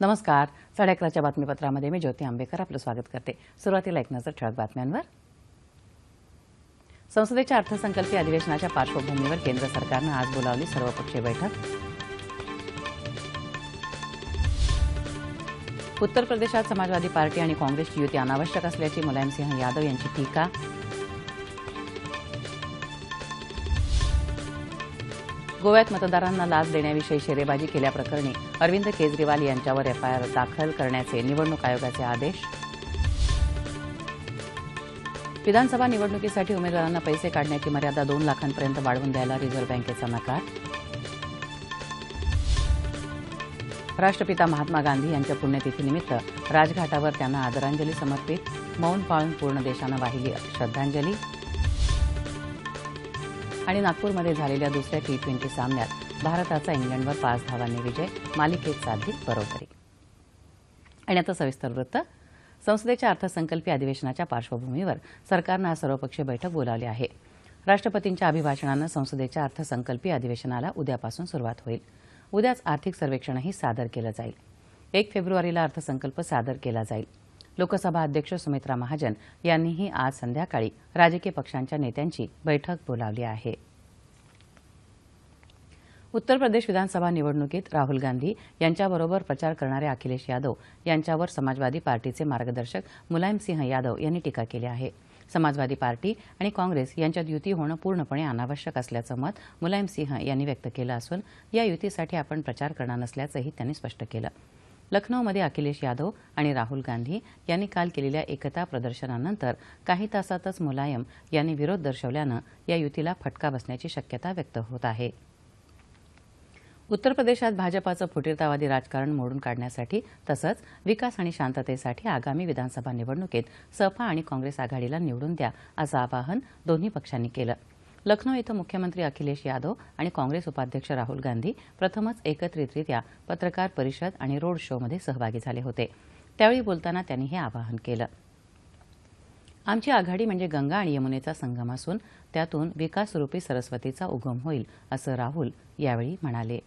नमस्कार. साडे अकराच्या बातमीपत्रामध्ये मी ज्योती आंबेकर आपलं स्वागत करते. सुरुवातीला एक नजर ठळक बातम्यांवर. संसदेच्या अर्थसंकल्पीय अधिवेशनाच्या पार्श्वभूमीवर केंद्र सरकारनं आज बोलावली सर्वपक्षीय बैठक. उत्तर प्रदेशात समाजवादी पार्टी आणि काँग्रेसची युती अनावश्यक असल्याची मुलायमसिंह यादव यांची टीका. गोव्यात मतदारांना लाच देण्याविषयी शेरेबाजी केल्याप्रकरणी अरविंद केजरीवाल यांच्यावर एफआयआर दाखल करण्याचे निवडणूक आयोगाचे आदेश. विधानसभा निवडणुकीसाठी उमेदवारांना पैसे काढण्याची मर्यादा दोन लाखांपर्यंत वाढवून द्यायला रिझर्व्ह बँकेचा नकार. राष्ट्रपिता महात्मा गांधी यांच्या पुण्यतिथीनिमित्त राजघाटावर त्यांना आदरांजली समर्पित मौन पाळून पूर्ण देशानं वाहिली श्रद्धांजली. आणि नागपूरमध्ये झालेल्या दुसऱ्या टी ट्वेंटी सामन्यात भारताचा इंग्लंडवर पाच धावांनी विजय मालिकेत साधली बरोबरी. आणि आता सविस्तर वृत्त. संसदेच्या अर्थसंकल्पीय अधिवेशनाच्या पार्श्वभूमीवर सरकारनं आज सर्वपक्षीय बैठक बोलावली आहे. राष्ट्रपतींच्या अभिभाषणानं संसदेच्या अर्थसंकल्पीय अधिवेशनाला उद्यापासून सुरुवात होईल. उद्याच आर्थिक सर्वेक्षणही सादर केलं जाईल. एक फेब्रुवारीला अर्थसंकल्प सादर केला जाईल. लोकसभा अध्यक्ष सुमित्रा महाजन यांनीही आज संध्याकाळी राजकीय पक्षांच्या नेत्यांची बैठक बोलावली आहे. उत्तर प्रदेश विधानसभा निवडणुकीत राहुल गांधी यांच्याबरोबर प्रचार करणारे अखिलेश यादव यांच्यावर समाजवादी पार्टीचे मार्गदर्शक मुलायमसिंह यादव यांनी टीका केली आहे. समाजवादी पार्टी आणि काँग्रेस यांच्यात युती होणं पूर्णपणे अनावश्यक असल्याचं मत मुलायमसिंह यांनी व्यक्त केलं असून या युतीसाठी आपण प्रचार करणार नसल्याचंही त्यांनी स्पष्ट केलं. लखनौमध्ये अखिलेश यादव आणि राहुल गांधी यांनी काल केलेल्या एकता प्रदर्शनानंतर काही तासातच मुलायम यांनी विरोध दर्शवल्यानं या युतीला फटका बसण्याची शक्यता व्यक्त होत आहे. उत्तर प्रदेशात भाजपाचं फुटीरतावादी राजकारण मोडून काढण्यासाठी तसंच विकास आणि शांततेसाठी आगामी विधानसभा निवडणुकीत सपा आणि काँग्रेस आघाडीला निवडून द्या असं आवाहन दोन्ही पक्षांनी केलं. लखनौ इथं मुख्यमंत्री अखिलेश यादव आणि काँग्रेस उपाध्यक्ष राहुल गांधी प्रथमच एकत्रितरित्या पत्रकार परिषद आणि रोड शोमध्ये सहभागी झाले होते. त्यावेळी बोलताना त्यांनी हे आवाहन केलं. आमची आघाडी म्हणजे गंगा आणि यमुनेचा संगम असून त्यातून विकासरूपी सरस्वतीचा उगम होईल असं राहुल यावेळी म्हणाले.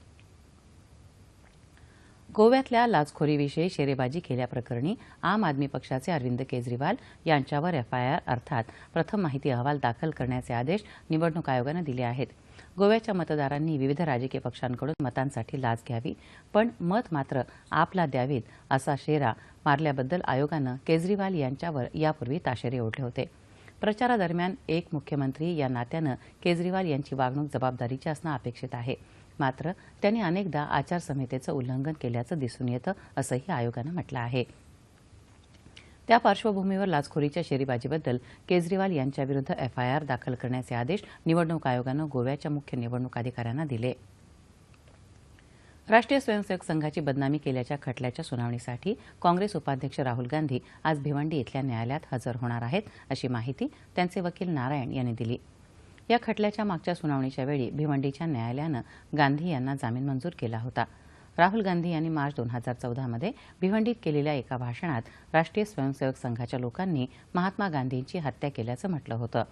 गोव्यातल्या लाचखोरीविषयी शेरेबाजी केल्याप्रकरणी आम आदमी पक्षाचे अरविंद केजरीवाल यांच्यावर एफआयआर अर्थात प्रथम माहिती अहवाल दाखल करण्याचे आदेश निवडणूक आयोगानं दिले आहेत. गोव्याच्या मतदारांनी विविध राजकीय पक्षांकडून मतांसाठी लाच घ्यावी पण मत मात्र आपला द्यावीत असा शेरा मारल्याबद्दल आयोगानं केजरीवाल यांच्यावर यापूर्वी ताशेरे ओढले होते. प्रचारादरम्यान एक मुख्यमंत्री या नात्यानं केजरीवाल यांची वागणूक जबाबदारीची असणं अपेक्षित आहे. मात्र त्यांनी अनेकदा आचारसंहितेचं उल्लंघन केल्याचं दिसून येतं असंही आयोगानं म्हटलं आहे. त्या पार्श्वभूमीवर लाचखोरीच्या शेरीबाजीबद्दल केजरीवाल यांच्याविरुद्ध एफआयआर दाखल करण्याचे आदेश निवडणूक आयोगानं गोव्याच्या मुख्य निवडणूक अधिकाऱ्यांना दिले. राष्ट्रीय स्वयंसेवक संघाची बदनामी केल्याच्या खटल्याच्या सुनावणीसाठी काँग्रेस उपाध्यक्ष राहुल गांधी आज भिवंडी इथल्या न्यायालयात हजर होणार आहेत अशी माहिती त्यांचे वकील नारायण यांनी दिली. या खटल्याच्या मागच्या सुनावणीच्या वेळी भिवंडीच्या न्यायालयानं गांधी यांना जामीन मंजूर केला होता. राहुल गांधी यांनी मार्च दोन हजार चौदामध्ये भिवंडीत केलेल्या एका भाषणात राष्ट्रीय स्वयंसेवक संघाच्या लोकांनी महात्मा गांधींची हत्या केल्याचं म्हटलं होतं.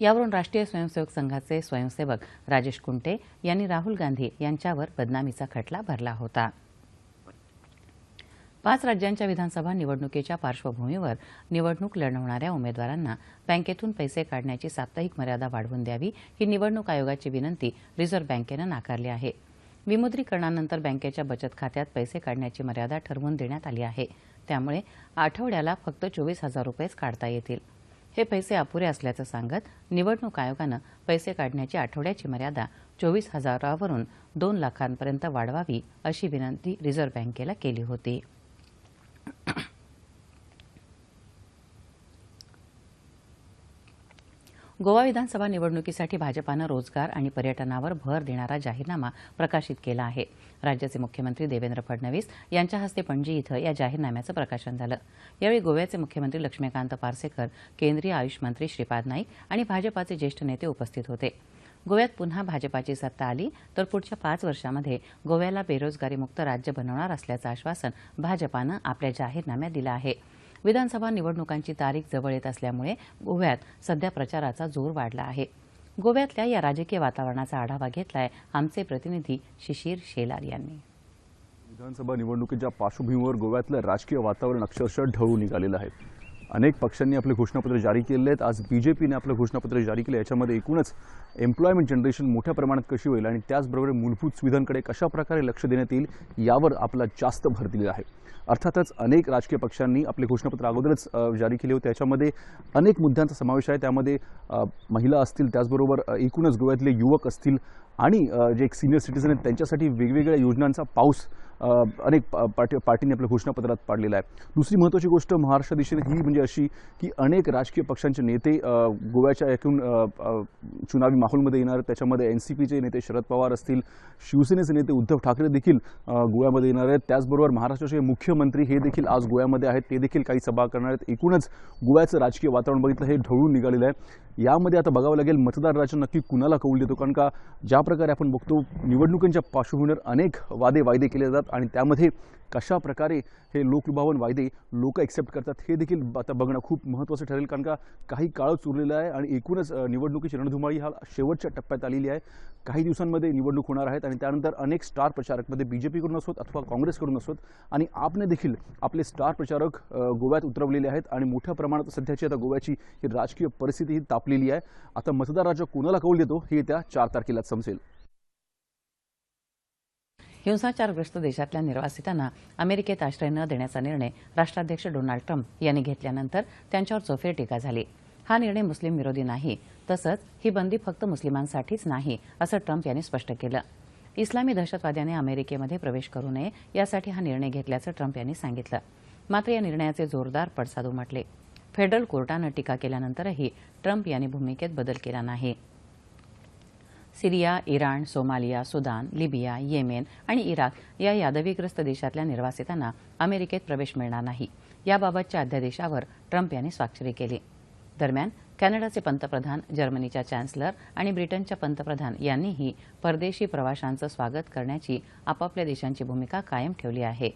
यावरून राष्ट्रीय स्वयंसेवक संघाचे स्वयंसेवक राजेश कुंटे यांनी राहुल गांधी यांच्यावर बदनामीचा खटला भरला होता. पाच राज्यांच्या विधानसभा निवडणुकीच्या पार्श्वभूमीवर निवडणूक लढवणाऱ्या उमेदवारांना बँकेतून पैसे काढण्याची साप्ताहिक मर्यादा वाढवून द्यावी ही निवडणूक आयोगाची विनंती रिझर्व्ह बँकेनं नाकारली आहे. विमुद्रीकरणानंतर बँकेच्या बचत खात्यात पैसे काढण्याची मर्यादा ठरवून देण्यात आली आहे. त्यामुळे आठवड्याला फक्त चोवीस हजार रुपयेच काढता येतील. हे पैसे अपुरे असल्याचं सांगत निवडणूक आयोगानं पैसे काढण्याची आठवड्याची मर्यादा चोवीस हजारावरून दोन लाखांपर्यंत वाढवावी अशी विनंती रिझर्व्ह बँकेला केली होती. गोवा विधानसभा निवडणुकीसाठी भाजपानं रोजगार आणि पर्यटनावर भर देणारा जाहीरनामा प्रकाशित केला आहे. राज्याचे मुख्यमंत्री देवेंद्र फडणवीस यांच्या हस्ते पणजी इथं या जाहीरनाम्याचं प्रकाशन झालं. यावेळी गोव्याचे मुख्यमंत्री लक्ष्मीकांत पार्सेकर केंद्रीय आयुष मंत्री श्रीपाद नाईक आणि भाजपाचे ज्येष्ठ नेते उपस्थित होते. गोव्यात पुन्हा भाजपाची सत्ता आली तर पुढच्या पाच वर्षामध्ये गोव्याला बेरोजगारीमुक्त राज्य बनवणार असल्याचं आश्वासन भाजपानं आपल्या जाहीरनाम्यात दिलं आहे. विधानसभा निवडणुकांची तारीख जवळ येत असल्यामुळे गोव्यात सध्या प्रचाराचा जोर वाढला आहे. गोव्यातल्या या राजकीय वातावरणाचा आढावा घेतलाय आमचे प्रतिनिधी शिशीर शेलार यांनी. विधानसभा निवडणुकीच्या पार्श्वभूमीवर गोव्यातलं राजकीय वातावरण अक्षरशः ढळून निघालेलं आहे. अनेक पक्षांनी आपले घोषणापत्र जारी केले आहेत. आज बी जे पीने आपलं घोषणापत्र जारी केलं याच्यामध्ये एकूणच एम्प्लॉयमेंट जनरेशन मोठ्या प्रमाणात कशी होईल आणि त्याचबरोबर मूलभूत सुविधांकडे कशा प्रकारे लक्ष देण्यात येईल यावर आपला जास्त भर दिलेला आहे. अर्थातच अनेक राजकीय पक्षांनी आपले घोषणापत्र अगोदरच जारी केले होते. त्याच्यामध्ये अनेक मुद्द्यांचा समावेश आहे. त्यामध्ये महिला असतील त्याचबरोबर एकूणच गोव्यातले युवक असतील आणि जे एक सिनियर सिटीझन आहेत त्यांच्यासाठी वेगवेगळ्या योजनांचा पाऊस अनेक पार्टी पार्टीने आपल्या घोषणापत्रात पाडलेला आहे. दुसरी महत्त्वाची गोष्ट महाराष्ट्र दिशेने ही म्हणजे अशी की अनेक राजकीय पक्षांचे नेते गोव्याच्या एकूण चुनावी माहोलमध्ये येणार त्याच्यामध्ये एन सी पीचे नेते शरद पवार असतील शिवसेनेचे नेते उद्धव ठाकरे देखील गोव्यामध्ये येणार आहेत. त्याचबरोबर महाराष्ट्राचे मुख्यमंत्री हे देखील आज गोव्यामध्ये आहेत. ते देखील काही सभा करणार आहेत. एकूणच गोव्याचं राजकीय वातावरण बघितलं हे ढवळून निघालेलं आहे. यामध्ये आता बघावं लागेल मतदार राज्य नक्की कुणाला कौल देतो? कारण का ज्या प्रकारे आपण बघतो निवडणुकांच्या पार्श्वभूमीवर अनेक वादे वायदे केले जातात आणि त्यामध्ये कशा प्रकारे हे लोकलुभावन वायदे लोक ॲक्सेप्ट करतात हे देखील आता बघणं खूप महत्त्वाचं ठरेल. कारण का काही काळच उरलेलं आहे आणि एकूणच निवडणुकीची रणधुमाळी हा शेवटच्या टप्प्यात आलेली आहे. काही दिवसांमध्ये निवडणूक होणार आहेत आणि त्यानंतर अनेक स्टार प्रचारकमध्ये बी जे पीकडून असोत अथवा काँग्रेसकडून असोत आणि आपने देखील आपले स्टार प्रचारक गोव्यात उतरवलेले आहेत आणि मोठ्या प्रमाणात सध्याची आता गोव्याची ही राजकीय परिस्थिती ही तापलेली आहे. आता मतदार राज्य कोणाला कौल देतो हे त्या चार तारखेला समजेल. हिंसाचारग्रस्त देशातल्या निर्वासितांना अमेरिकेत आश्रय न देण्याचा निर्णय राष्ट्राध्यक्ष डोनाल्ड ट्रम्प यांनी घेतल्यानंतर त्यांच्यावर चोफेर टीका झाली. हा निर्णय मुस्लिम विरोधी नाही तसंच ही बंदी फक्त मुस्लिमांसाठीच नाही असं ट्रम्प यांनी स्पष्ट केलं. इस्लामी दहशतवाद्याने अमेरिकेमध्ये प्रवेश करू नये यासाठी हा निर्णय घेतल्याचं ट्रम्प यांनी सांगितलं. मात्र या निर्णयाचे जोरदार पडसाद उमटले. फेडरल कोर्टानं टीका केल्यानंतरही ट्रम्प यांनी भूमिकेत बदल केला नाही. Syria Iran Somalia Sudan Libya Yemen आणि इराक या यादवीग्रस्त देशातल्या निर्वासितांना अमेरिकेत प्रवेश मिळणार नाही. याबाबतच्या अध्यादेशावर ट्रम्प यांनी स्वाक्षरी केली. दरम्यान कॅनडाचे पंतप्रधान जर्मनीच्या चॅन्सलर आणि ब्रिटनच्या पंतप्रधान यांनीही परदेशी प्रवाशांचं स्वागत करण्याची आपापल्या देशांची भूमिका कायम ठेवली आहे.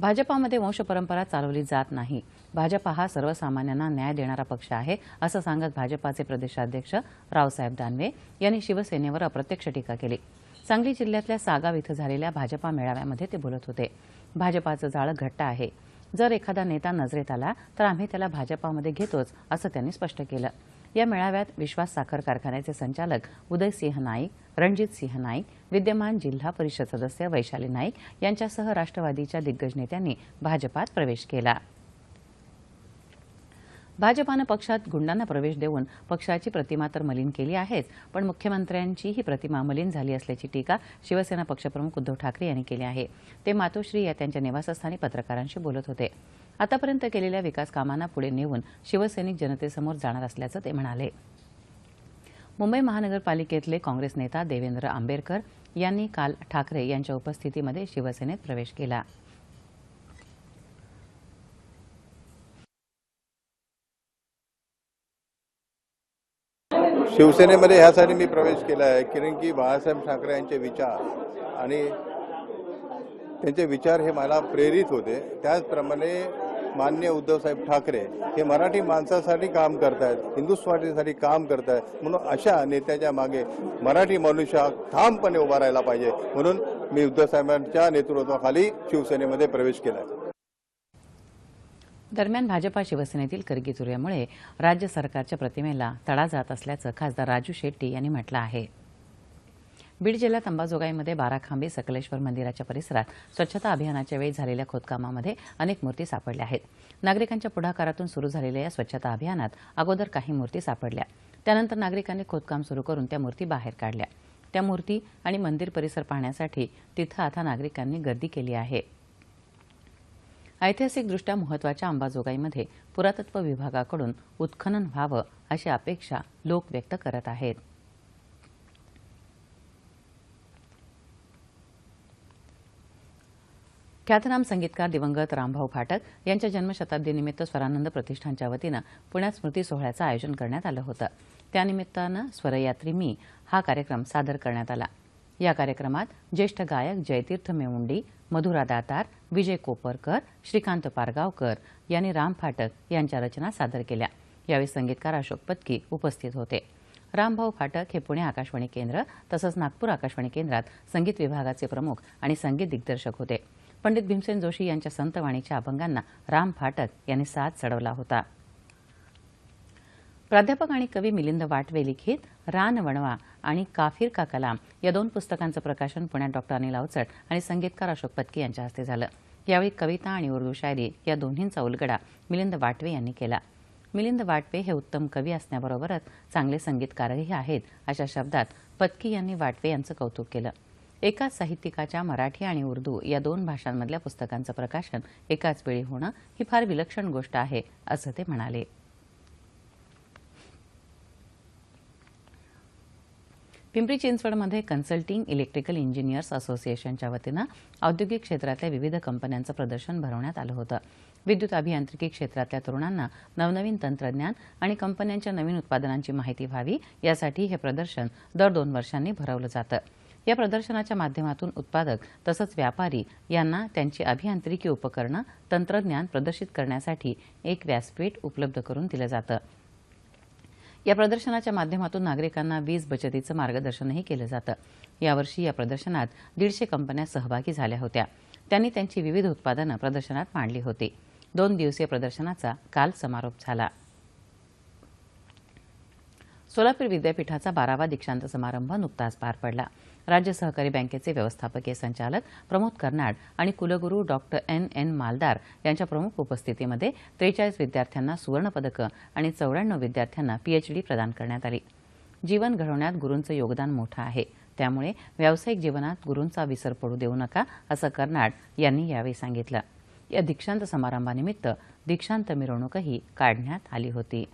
भाजपामध्ये वंशपरंपरा चालवली जात नाही. भाजपा हा सर्वसामान्यांना न्याय देणारा पक्ष आहे असं सांगत भाजपाचे प्रदेशाध्यक्ष रावसाहेब दानवे यांनी शिवसेनेवर अप्रत्यक्ष टीका केली. सांगली जिल्ह्यातल्या सागाव इथं झालेल्या भाजपा मेळाव्यामध्ये ते बोलत होते. भाजपाचं जाळं घट्ट आहे. जर एखादा नेता नजरेत आला तर आम्ही त्याला भाजपामध्ये घेतोच असं त्यांनी स्पष्ट केलं. या मेळाव्यात विश्वास साखर कारखान्याचे संचालक उदयसिंह नाईक रणजित सिंह नाईक विद्यमान जिल्हा परिषद सदस्य वैशाली नाईक यांच्यासह राष्ट्रवादीच्या दिग्गज नेत्यांनी भाजपात प्रवेश केला. भाजपानं पक्षात गुंडांना प्रवेश देऊन पक्षाची प्रतिमा तर मलिन केली आहेच पण मुख्यमंत्र्यांची ही प्रतिमा मलिन झाली असल्याची टीका शिवसेना पक्षप्रमुख उद्धव ठाकरे यांनी केली आहे. ते मातोश्री या त्यांच्या निवासस्थानी पत्रकारांशी बोलत होते. आतापर्यंत केलेल्या विकास कामांना पुढे नेऊन शिवसैनिक जनतेसमोर जाणार असल्याचं ते म्हणाले. मुंबई महानगरपालिकेतले काँग्रेस नेता देवेंद्र आंबेडकर यांनी काल ठाकरे यांच्या उपस्थितीमध्ये शिवसेनेत प्रवेश केला. शिवसेनेमध्ये ह्यासाठी मी प्रवेश केला आहे कारण की बाळासाहेब ठाकरे यांचे विचार आणि त्यांचे विचार हे मला प्रेरित होते. त्याचप्रमाणे मान्य उद्धवसाहेब ठाकरे हे मराठी माणसासाठी काम करतायत हिंदुस्वाटीसाठी काम करतायत. म्हणून अशा नेत्याच्या मागे मराठी मनुष्य ठामपणे उभा राहायला पाहिजे. म्हणून मी उद्धवसाहेबांच्या नेतृत्वाखाली शिवसेनेमध्ये प्रवेश केला आहे दरम्यान भाजपा शिवसेनेतील करगिचुऱ्यामुळे राज्य सरकारच्या प्रतिमेला तडा जात असल्याचं खासदार राजू शेट्टी यांनी म्हटलं आहे. बीड जिल्ह्यात अंबाजोगाईमध्ये बाराखांबी सकलेश्वर मंदिराच्या परिसरात स्वच्छता अभियानाच्या वेळी झालेल्या खोदकामामध्ये अनेक मूर्ती सापडल्या आहेत. नागरिकांच्या पुढाकारातून सुरू झालेल्या या स्वच्छता अभियानात अगोदर काही मूर्ती सापडल्या. त्यानंतर नागरिकांनी खोदकाम सुरू करून त्या मूर्ती बाहेर काढल्या. त्या मूर्ती आणि मंदिर परिसर पाहण्यासाठी तिथं आता नागरिकांनी गर्दी केली आहे. ऐतिहासिकदृष्ट्या महत्त्वाच्या अंबाजोगाईमध्ये पुरातत्व विभागाकडून उत्खनन व्हावं अशी अपेक्षा लोक व्यक्त करत आहेत. ख्यातनाम संगीतकार दिवंगत रामभाऊ फाटक यांच्या जन्मशताब्दीनिमित्त स्वरानंद प्रतिष्ठानच्या वतीनं पुण्यात स्मृती सोहळ्याचं आयोजन करण्यात आलं होतं. त्यानिमित्तानं स्वरयात्री मी हा कार्यक्रम सादर करण्यात आला. या कार्यक्रमात ज्येष्ठ गायक जयतीर्थ मेवुंडी मधुरा दातार विजय कोपरकर श्रीकांत पारगावकर यांनी राम फाटक यांच्या रचना सादर केल्या. यावेळी संगीतकार अशोक पत्की उपस्थित होते. रामभाऊ फाटक हे पुणे आकाशवाणी केंद्र तसंच नागपूर आकाशवाणी केंद्रात संगीत विभागाचे प्रमुख आणि संगीत दिग्दर्शक होते. पंडित भीमसेन जोशी यांच्या संतवाणीच्या अभंगांना राम फाटक यांनी साथ चढवला होता. प्राध्यापक आणि कवी मिलिंद वाटवे लिखित रान वणवा आणि काफिर का कलाम या दोन पुस्तकांचं प्रकाशन पुण्यात डॉक्टर अनिल अवचट आणि संगीतकार अशोक पत्की यांच्या हस्ते झालं. यावेळी कविता आणि उर्दू शायरी या दोन्हींचा उलगडा मिलिंद वाटवे यांनी केला. मिलिंद वाटवे हे उत्तम कवी असण्याबरोबरच चांगले संगीतकारही आहेत अशा शब्दात पत्की यांनी वाटवे यांचं कौतुक केलं. एकाच साहित्यिकाच्या मराठी आणि उर्दू या दोन भाषांमधल्या पुस्तकांचं प्रकाशन एकाच वेळी होणं ही फार विलक्षण गोष्ट आहे असं ते म्हणाले. पिंपरी चिंचवडमध्ये कन्सल्टिंग इलेक्ट्रिकल इंजिनियर्स असोसिएशनच्या वतीनं औद्योगिक क्षेत्रातल्या विविध कंपन्यांचं प्रदर्शन भरवण्यात आलं होतं. विद्युत अभियांत्रिकी क्षेत्रातल्या तरुणांना नवनवीन तंत्रज्ञान आणि कंपन्यांच्या नवीन उत्पादनांची माहिती व्हावी यासाठी हे प्रदर्शन दर दोन वर्षांनी भरवलं जातं. या प्रदर्शनाच्या माध्यमातून उत्पादक तसंच व्यापारी यांना त्यांची अभियांत्रिकी उपकरणं तंत्रज्ञान प्रदर्शित करण्यासाठी एक व्यासपीठ उपलब्ध करून दिलं जातं. या प्रदर्शनाच्या माध्यमातून नागरिकांना वीज बचतीचं मार्गदर्शनही केलं जातं. यावर्षी या प्रदर्शनात दीडशे कंपन्या सहभागी झाल्या होत्या. त्यांनी त्यांची विविध उत्पादनं प्रदर्शनात मांडली होती. दोन दिवसीय प्रदर्शनाचा काल समारोप झाला. सोलापूर विद्यापीठाचा बारावा दीक्षांत समारंभ नुकताच पार पडला. राज्य सहकारी बँकेचे व्यवस्थापकीय संचालक प्रमोद कर्नाड आणि कुलगुरू डॉक्टर एन एन मालदार यांच्या प्रमुख उपस्थितीमध्ये त्रेचाळीस विद्यार्थ्यांना सुवर्णपदकं आणि चौऱ्याण्णव विद्यार्थ्यांना पीएचडी प्रदान करण्यात आली. जीवन घडवण्यात गुरूंचं योगदान मोठं आहे. त्यामुळे व्यावसायिक जीवनात गुरूंचा विसर पडू देऊ नका असं कर्नाड यांनी यावेळी सांगितलं. या दीक्षांत समारंभानिमित्त दीक्षांत मिरवणूकही काढण्यात आली होती.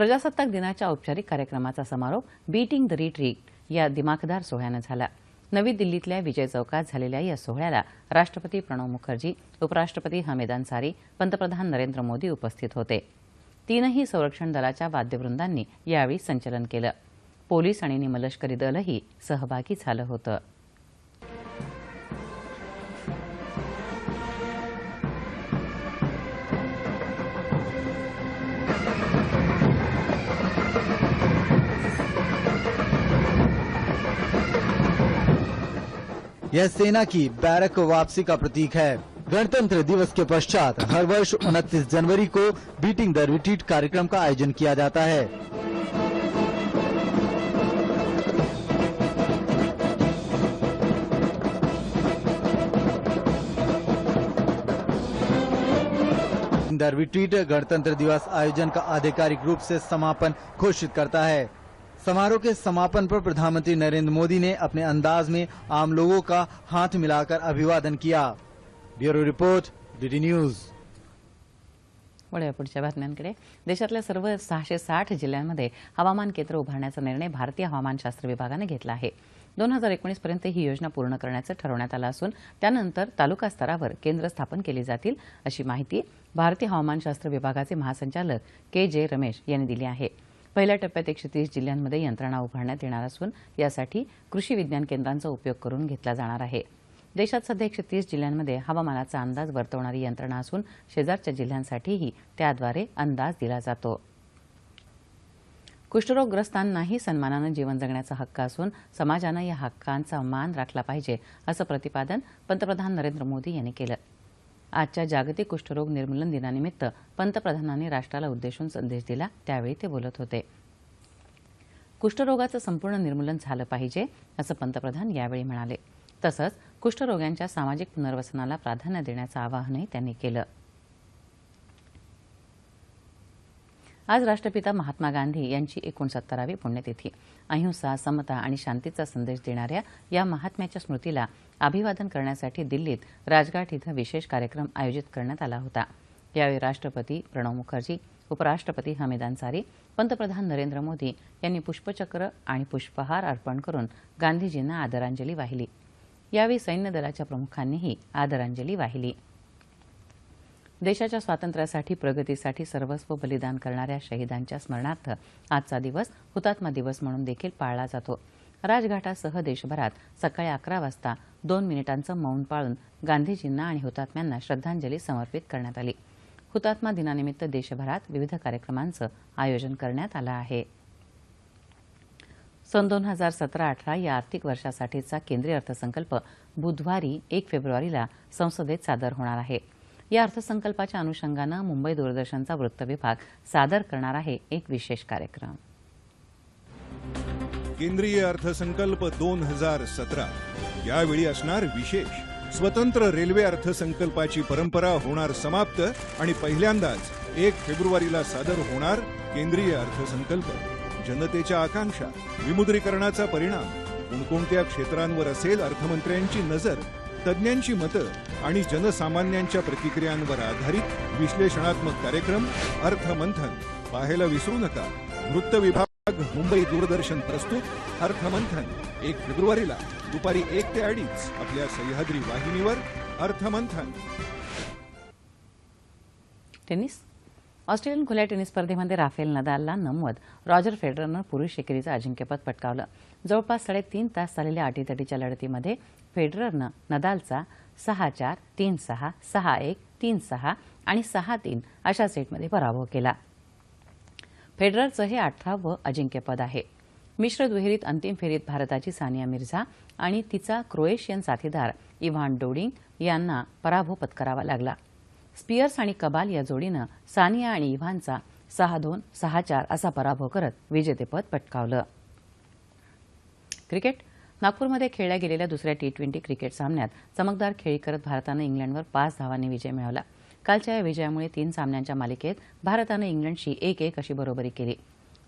प्रजासत्ताक दिनाच्या औपचारिक कार्यक्रमाचा समारोप बीटिंग द रिट्रीट या दिमाखदार सोहळ्यानं झाला. नवी दिल्लीतल्या विजय चौकात झालेल्या या सोहळ्याला राष्ट्रपती प्रणव मुखर्जी उपराष्ट्रपती हमीद अन्सारी पंतप्रधान नरेंद्र मोदी उपस्थित होते. तीनही संरक्षण दलाच्या वाद्यवृंदांनी यावेळी संचलन केलं. पोलीस आणि निमलष्करी दलही सहभागी झालं होतं. यह सेना की बैरक वापसी का प्रतीक है। गणतंत्र दिवस के पश्चात हर वर्ष 29 जनवरी को बीटिंग द रिट्रीट कार्यक्रम का आयोजन किया जाता है। द रिट्रीट गणतंत्र दिवस आयोजन का आधिकारिक रूप से समापन घोषित करता है। समारोह के समापन पर प्रधानमंत्री नरेंद्र मोदी ने अपने अंदाज में आम लोगों का हाथ मिलाकर अभिवादन KIA. Bureau report DD news. वळूया पुढच्या बातम्यांकडे. देशातल्या सर्व सहाशे साठ जिल्ह्यांमध्ये हवामान केंद्र उभारण्याचा निर्णय भारतीय हवामानशास्त्र विभागाने घेतला आहे. दोन हजार एकोणीसपर्यंत ही योजना पूर्ण करण्याचं ठरवण्यात आलं असून त्यानंतर तालुका स्तरावर केंद्र स्थापन केली जातील अशी माहिती भारतीय हवामानशास्त्र विभागाचे महासंचालक के जे रमेश यांनी दिली आहे. पहिल्या टप्प्यात एकशे तीस जिल्ह्यांमध्ये यंत्रणा उभारण्यात येणार असून यासाठी कृषी विज्ञान केंद्रांचा उपयोग करून घेतला जाणार आहे. देशात सध्या एकशे तीस जिल्ह्यांमध्ये हवामानाचा अंदाज वर्तवणारी यंत्रणा असून शेजारच्या जिल्ह्यांसाठीही त्याद्वारे अंदाज दिला जातो. कुष्ठरोगग्रस्तांनाही सन्मानानं जीवन जगण्याचा हक्क असून समाजानं या हक्कांचा मान राखला पाहिजे असं प्रतिपादन पंतप्रधान नरेंद्र मोदी यांनी केलं. आजच्या जागतिक कुष्ठरोग निर्मूलन दिनानिमित्त पंतप्रधानांनी राष्ट्राला उद्देशून संदेश दिला. त्यावेळी ते बोलत होते. कुष्ठरोगाचं संपूर्ण निर्मूलन झालं पाहिजे असं पंतप्रधान यावेळी म्हणाले. तसंच कुष्ठरोग्यांच्या सामाजिक पुनर्वसनाला प्राधान्य देण्याचं आवाहनही त्यांनी केलं. आज राष्ट्रपिता महात्मा गांधी यांची एकोणसत्तरावी पुण्यतिथी. अहिंसा समता आणि शांतीचा संदेश देणाऱ्या या महात्म्याच्या स्मृतीला अभिवादन करण्यासाठी दिल्लीत राजघाट इथं विशेष कार्यक्रम आयोजित करण्यात आला होता. यावेळी राष्ट्रपती प्रणव मुखर्जी उपराष्ट्रपती हमीद अन्सारी पंतप्रधान नरेंद्र मोदी यांनी पुष्पचक्र आणि पुष्पहार अर्पण करून गांधीजींना आदरांजली वाहिली. यावेळी सैन्य दलाच्या प्रमुखांनीही आदरांजली वाहिली. देशाच्या स्वातंत्र्यासाठी प्रगतीसाठी सर्वस्व बलिदान करणाऱ्या शहीदांच्या स्मरणार्थ आजचा दिवस हुतात्मा दिवस म्हणून देखील पाळला जातो. राजघाटासह देशभरात सकाळी अकरा वाजता दोन मिनिटांचं मौन पाळून गांधीजींना आणि हुतात्म्यांना श्रद्धांजली समर्पित करण्यात आली. हुतात्मा दिनानिमित्त देशभरात विविध कार्यक्रमांचं आयोजन करण्यात आलं आहे. सन दोन हजार सतरा अठरा या आर्थिक वर्षासाठीचा केंद्रीय अर्थसंकल्प बुधवारी एक फेब्रुवारीला संसदेत सादर होणार आहे. या अर्थसंकल्पाच्या अनुषंगानं मुंबई दूरदर्शनचा वृत्त विभाग सादर करणार आहे एक विशेष कार्यक्रम. केंद्रीय अर्थसंकल्प दोन हजार सतरा. यावेळी असणार विशेष. स्वतंत्र रेल्वे अर्थसंकल्पाची परंपरा होणार समाप्त आणि पहिल्यांदाच एक फेब्रुवारीला सादर होणार केंद्रीय अर्थसंकल्प. जनतेच्या आकांक्षा विमुद्रीकरणाचा परिणाम कोणकोणत्या क्षेत्रांवर असेल अर्थमंत्र्यांची नजर तज्ज्ञांची मतं आणि जनसामान्यांच्या प्रतिक्रियांवर आधारित विश्लेषणात्मक कार्यक्रम अर्थमंथन. पाहायला विसरू नका. वृत्त विभाग मुंबई दूरदर्शन प्रस्तुत अर्थमंथन. एक फेब्रुवारीला. दुपारी एक ते अडीच. आपल्या सह्याद्री वाहिनीवर अर्थमंथन. टेनिस? ऑस्ट्रेलियन खुल्या टेनिस स्पर्धेमध्ये राफेल नदालला नमवत. रॉजर फेडररनं पुरुष एकेरीचं अजिंक्यपद पटकावलं. जवळपास साडेतीन तास झालेल्या अटीतटीच्या लढतीमध्ये फेडररनं नदालचा सहा चार तीन सहा सहा एक तीन सहा आणि सहा तीन अशा सेटमध्ये पराभव केला. फेडररचं हे अठरावं अजिंक्यपद आहे. मिश्र दुहेरीत अंतिम फेरीत भारताची सानिया मिर्झा आणि तिचा क्रोएशियन साथीदार इव्हान डोडिंग यांना पराभव पत्करावा लागला. स्पियर्स आणि कबाल या जोडीनं सानिया आणि इव्हानचा सहा दोन सहा चार असा पराभव करत विजेतेपद पटकावलं. क्रिकेट नागपूरमध्ये खेळल्या गेलेल्या दुसऱ्या टी ट्वेंटी क्रिकेट सामन्यात चमकदार खेळी करत भारतानं इंग्लंडवर पाच धावांनी विजय मिळवला. कालच्या या विजयामुळे तीन सामन्यांच्या मालिकेत भारतानं इंग्लंडशी एक एक अशी बरोबरी केली.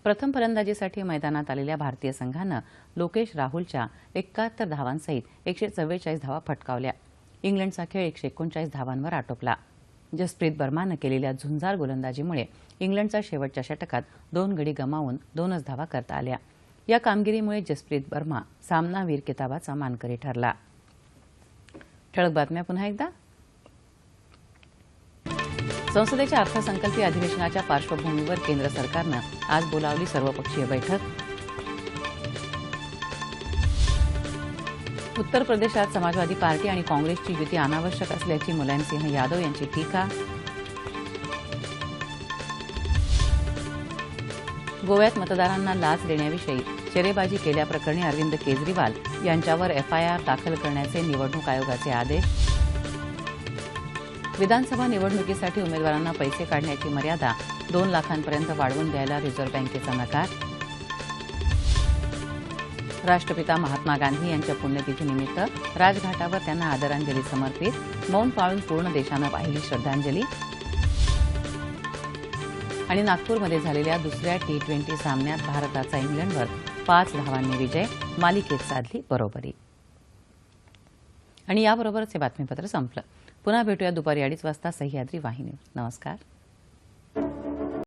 प्रथम फलंदाजीसाठी मैदानात आलेल्या भारतीय संघानं लोकेश राहुलच्या एकाहत्तर धावांसहित एकशे चव्वेचाळीस धावा फटकावल्या. इंग्लंडचा खेळ एकशे एकोणचाळीस धावांवर आटोपला. जसप्रीत बर्मानं केलेल्या झुंजार गोलंदाजीमुळे इंग्लंडचा शेवटच्या षटकात दोन गडी गमावून दोनच धावा करता आल्या. या कामगिरीमुळे जसप्रीत वर्मा सामनावीर किताबाचा मानकरी ठरला. ठळक बातम्या पुन्हा एकदा. संसदेच्या अर्थसंकल्पीय अधिवेशनाच्या पार्श्वभूमीवर केंद्र सरकारनं आज बोलावली सर्वपक्षीय बैठक. उत्तर प्रदेशात समाजवादी पार्टी आणि काँग्रेसची युती अनावश्यक असल्याची मुलायमसिंह यादव यांची टीका. गोव्यात मतदारांना लाच देण्याविषयी शेरेबाजी केल्याप्रकरणी अरविंद केजरीवाल यांच्यावर एफआयआर दाखल करण्याचे निवडणूक आयोगाचे आदेश. विधानसभा निवडणुकीसाठी उमेदवारांना पैसे काढण्याची मर्यादा दोन लाखांपर्यंत वाढवून द्यायला रिझर्व्ह बँकेचा नकार. राष्ट्रपिता महात्मा गांधी यांच्या पुण्यतिथीनिमित्त राजघाटावर त्यांना आदरांजली समर्पित मौन पाळून पूर्ण देशानं वाहिली श्रद्धांजली. आणि नागपूरमध्ये झालेल्या दुसऱ्या टी ट्वेंटी सामन्यात भारताचा इंग्लंडवर पाच धावांनी विजय मालिकेत साधली बरोबरी. आणि याबरोबरच हे बातमीपत्र संपलं. पुन्हा भेटूया दुपारी अडीच वाजता सह्याद्री वाहिनी. नमस्कार.